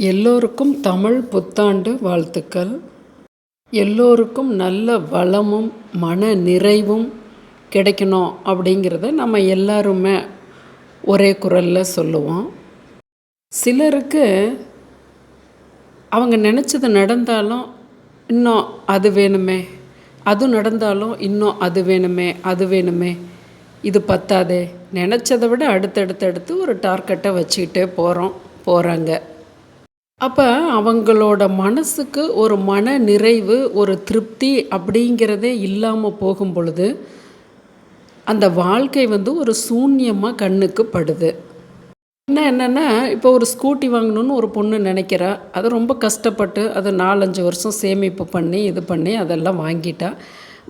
எல்லோருக்கும் தமிழ் புத்தாண்டு வாழ்த்துக்கள். எல்லோருக்கும் நல்ல வளமும் மன நிறைவும் கிடைக்கணும் அப்படிங்கிறத நம்ம எல்லாருமே ஒரே குரலில் சொல்லுவோம். சிலருக்கு அவங்க நினச்சது நடந்தாலும் இன்னும் அது வேணுமே அது நடந்தாலும் இன்னும் அது வேணுமே அது வேணுமே இது பத்தாதே. நினச்சதை விட அடுத்தடுத்தடுத்து ஒரு டார்கெட்டை வச்சுக்கிட்டே போகிறோம் போகிறாங்க அப்போ அவங்களோட மனசுக்கு ஒரு மன நிறைவு ஒரு திருப்தி அப்படிங்கிறதே இல்லாமல் போகும் பொழுது அந்த வாழ்க்கை வந்து ஒரு சூன்யமாக கண்ணுக்கு படுது. என்ன என்னென்னா இப்போ ஒரு ஸ்கூட்டி வாங்கணும்னு ஒரு பொண்ணு நினைக்கிறா. அது ரொம்ப கஷ்டப்பட்டு அது நாலஞ்சு வருஷம் சேமிப்பு பண்ணி இது பண்ணி அதெல்லாம் வாங்கிட்டா.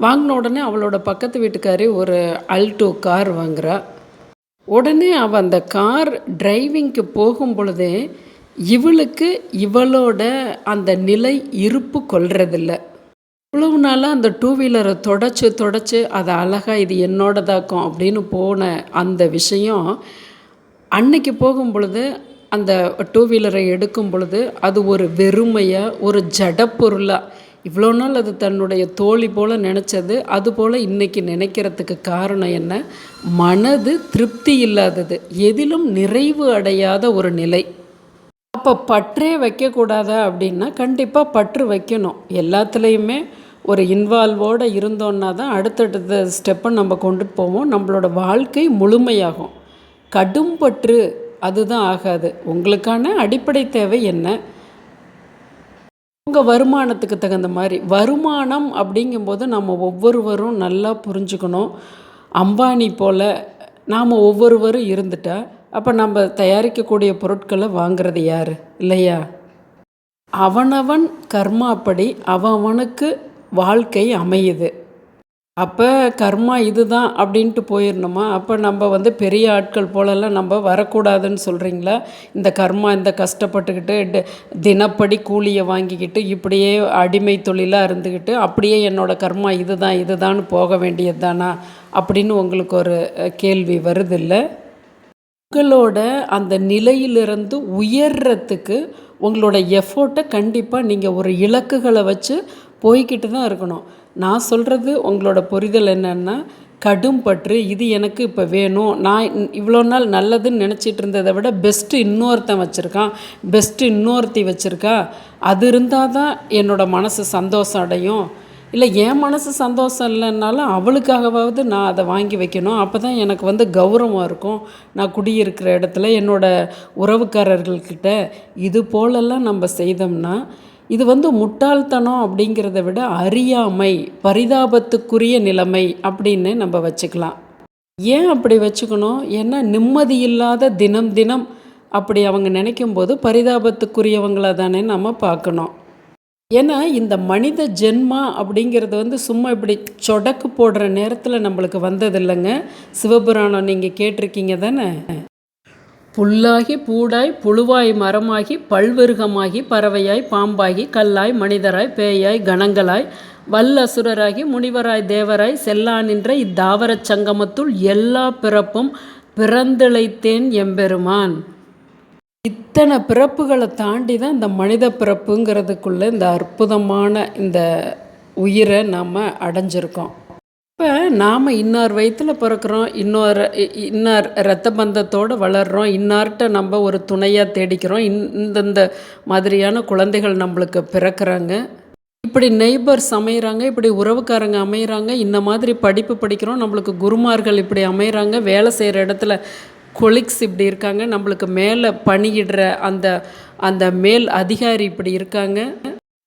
வாங்கின உடனே அவளோட பக்கத்து வீட்டுக்காரி ஒரு அல்டோ கார் வாங்குறா. உடனே அவள் அந்த கார் டிரைவிங்க்கு போகும் பொழுதே இவளுக்கு இவளோட அந்த நிலை இருப்பு கொள்றதில்ல இவ்வளவு நாளாக அந்த டூ வீலரை தொடச்சி தொடச்சி அதை அழகாக இது என்னோடதாக்கும் அப்படின்னு போன அந்த விஷயம் அன்னைக்கு போகும் பொழுது அந்த டூ வீலரை எடுக்கும் பொழுது அது ஒரு வெறுமையாக ஒரு ஜடப்பொருளாக இவ்வளோ நாள் அது தன்னுடைய தோழி போல் நினச்சது அதுபோல் இன்றைக்கி நினைக்கிறதுக்கு காரணம் என்ன? மனது திருப்தி இல்லாதது. எதிலும் நிறைவு அடையாத ஒரு நிலை. அப்போ பற்றே வைக்கக்கூடாது அப்படின்னா கண்டிப்பாக பற்று வைக்கணும். எல்லாத்துலேயுமே ஒரு இன்வால்வோடு இருந்தோன்னா தான் அடுத்தடுத்த ஸ்டெப்பை நம்ம கொண்டுட்டு போவோம். நம்மளோட வாழ்க்கை முழுமையாகும். கடும் பற்று அதுதான் ஆகாது. உங்களுக்கான அடிப்படை தேவை என்ன? உங்கள் வருமானத்துக்கு தகுந்த மாதிரி. வருமானம் அப்படிங்கும்போது நம்ம ஒவ்வொருவரும் நல்லா புரிஞ்சுக்கணும். அம்பானி போல் நாம் ஒவ்வொருவரும் இருந்துட்டால் அப்போ நம்ம தயாரிக்கக்கூடிய பொருட்களை வாங்கிறது யார்? இல்லையா? அவனவன் கர்மாப்படி அவனுக்கு வாழ்க்கை அமையுது. அப்போ கர்மா இதுதான் அப்படின்ட்டு போயிடணுமா அப்போ நம்ம வந்து பெரிய ஆட்கள் போலெல்லாம் நம்ம வரக்கூடாதுன்னு சொல்கிறீங்களா இந்த கர்மா இந்த கஷ்டப்பட்டுக்கிட்டு தினப்படி கூலியை வாங்கிக்கிட்டு இப்படியே அடிமை தொழிலாக இருந்துக்கிட்டு அப்படியே என்னோடய கர்மா இதுதான் இதுதான்னு போக வேண்டியது தானா அப்படின்னு உங்களுக்கு ஒரு கேள்வி வருதில்லை உங்களோட அந்த நிலையிலிருந்து உயர்றதுக்கு உங்களோட எஃபோர்ட்டை கண்டிப்பாக நீங்கள் ஒரு இலக்குகளை வச்சு போய்கிட்டு தான் இருக்கணும். நான் சொல்கிறது உங்களோட புரிதல் என்னென்னா கடும் பற்று இது எனக்கு இப்போ வேணும் நான் இவ்வளோ நாள் நல்லதுன்னு நினச்சிட்டு இருந்ததை விட பெஸ்ட்டு இன்னொருத்தன் வச்சுருக்கான் பெஸ்ட்டு இன்னொருத்தி வச்சுருக்கா அது இருந்தால் தான் என்னோடய மனசு சந்தோஷம் அடையும். இல்லை என் மனசு சந்தோஷம் இல்லைன்னாலும் அவளுக்காகவாவது நான் அதை வாங்கி வைக்கணும். அப்போ தான் எனக்கு வந்து கௌரவம் இருக்கும். நான் குடியிருக்கிற இடத்துல என்னோடய உறவுக்காரர்கள்கிட்ட இது போலெல்லாம் நம்ம செய்தோம்னா இது வந்து முட்டாள்தனம் அப்படிங்கிறத விட அறியாமை பரிதாபத்துக்குரிய நிலைமை அப்படின்னு நம்ம வச்சுக்கலாம். ஏன் அப்படி வச்சுக்கணும்? ஏன்னா நிம்மதி இல்லாத தினம் தினம் அப்படி அவங்க நினைக்கும் போது பரிதாபத்துக்குரியவங்களை தானே நம்ம பார்க்கணும். ஏன்னா இந்த மனித ஜென்மா அப்படிங்கிறது வந்து சும்மா இப்படி சொடக்கு போடுற நேரத்தில் நம்மளுக்கு வந்ததில்லைங்க. சிவபுராணம் நீங்கள் கேட்டிருக்கீங்க தானே? புல்லாகி பூடாய் புழுவாய் மரமாகி பல்வருகமாகி பறவையாய் பாம்பாகி கல்லாய் மனிதராய் பேயாய் கணங்களாய் வல்லசுரராகி முனிவராய் தேவராய் செல்லான் என்ற இத்தாவரச் சங்கமத்துள் எல்லா பிறப்பும் பிறந்திழைத்தேன் எம்பெருமான். இத்தனை பிறப்புகளை தாண்டி தான் இந்த மனித பிறப்புங்கிறதுக்குள்ளே இந்த அற்புதமான இந்த உயிரை நாம் அடைஞ்சிருக்கோம். இப்போ நாம் இன்னார் வயிற்றில் பிறக்கிறோம் இன்னொரு இன்னார் ரத்த பந்தத்தோடு வளர்கிறோம் இன்னார்கிட்ட நம்ம ஒரு துணையாக தேடிக்கிறோம் இந்தந்த மாதிரியான குழந்தைகள் நம்மளுக்கு பிறக்கிறாங்க. இப்படி நெய்பர்ஸ் அமைகிறாங்க இப்படி உறவுக்காரங்க அமைகிறாங்க இந்த மாதிரி படிப்பு படிக்கிறோம் நம்மளுக்கு குருமார்கள் இப்படி அமைகிறாங்க வேலை செய்கிற இடத்துல கொலிக்ஸ் இப்படி இருக்காங்க நம்மளுக்கு மேலே பணியிடுற அந்த அந்த மேல் அதிகாரி இப்படி இருக்காங்க.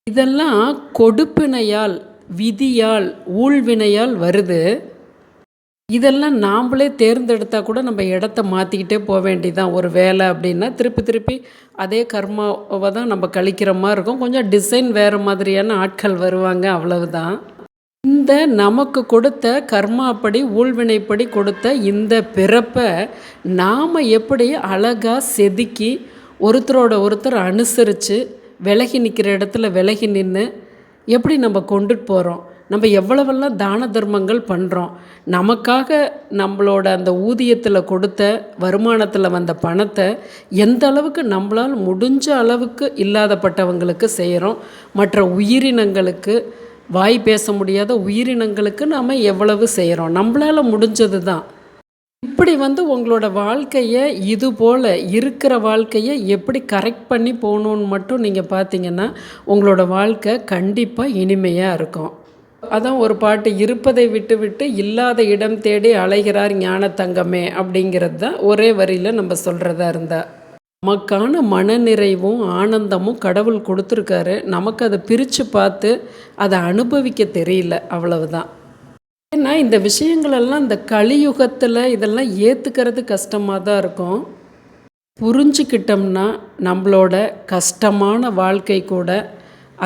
இதெல்லாம் கொடுப்பினையால் விதியால் ஊழ்வினையால் வருது. இதெல்லாம் நாம்ளே தேர்ந்தெடுத்தால் கூட நம்ம இடத்த மாற்றிக்கிட்டே போக வேண்டியதான் ஒரு வேலை அப்படின்னா திருப்பி திருப்பி அதே கர்மாவை தான் நம்ம கழிக்கிற மாதிரி இருக்கும். கொஞ்சம் டிசைன் வேறு மாதிரியான ஆட்கள் வருவாங்க அவ்வளவுதான். இந்த நமக்கு கொடுத்த கர்மாப்படி ஊழ்வினைப்படி கொடுத்த இந்த பிறப்பை நாம் எப்படி அழகாக செதுக்கி ஒருத்தரோட ஒருத்தர் அனுசரித்து விலகி நிற்கிற இடத்துல விலகி நின்று எப்படி நம்ம கொண்டுட்டு போகிறோம் நம்ம எவ்வளவெல்லாம் தான தர்மங்கள் பண்ணுறோம் நமக்காக நம்மளோட அந்த ஊதியத்தில் கொடுத்த வருமானத்தில் வந்த பணத்தை எந்த அளவுக்கு நம்மளால் முடிஞ்ச அளவுக்கு இல்லாதப்பட்டவங்களுக்கு செய்கிறோம் மற்ற உயிரினங்களுக்கு வாய் பேச முடியாத உயிரினங்களுக்கு நாம் எவ்வளவு செய்கிறோம் நம்மளால் முடிஞ்சது தான் இப்படி வந்து உங்களோட வாழ்க்கையை இது போல் இருக்கிற வாழ்க்கையை எப்படி கரெக்ட் பண்ணி போகணுன்னு மட்டும் நீங்கள் பார்த்தீங்கன்னா உங்களோட வாழ்க்கை கண்டிப்பாக இனிமையாக இருக்கும். அதான் ஒரு பாட்டு இருப்பதை விட்டு விட்டு இல்லாத இடம் தேடி அலைகிறார் ஞான தங்கமே அப்படிங்கிறது தான் ஒரே வரியில் நம்ம சொல்கிறதா இருந்தால் நமக்கான மனநிறைவும் ஆனந்தமும் கடவுள் கொடுத்துருக்காரு. நமக்கு அதை பிரித்து பார்த்து அதை அனுபவிக்க தெரியல அவ்வளவுதான். ஏன்னா இந்த விஷயங்களெல்லாம் இந்த கலியுகத்தில் இதெல்லாம் ஏற்றுக்கிறது கஷ்டமாக தான் இருக்கும். புரிஞ்சுக்கிட்டோம்னா நம்மளோட கஷ்டமான வாழ்க்கை கூட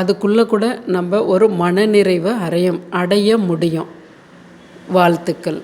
அதுக்குள்ளே கூட நம்ம ஒரு மனநிறைவை அறையும் அடைய முடியும். வாழ்த்துக்கள்.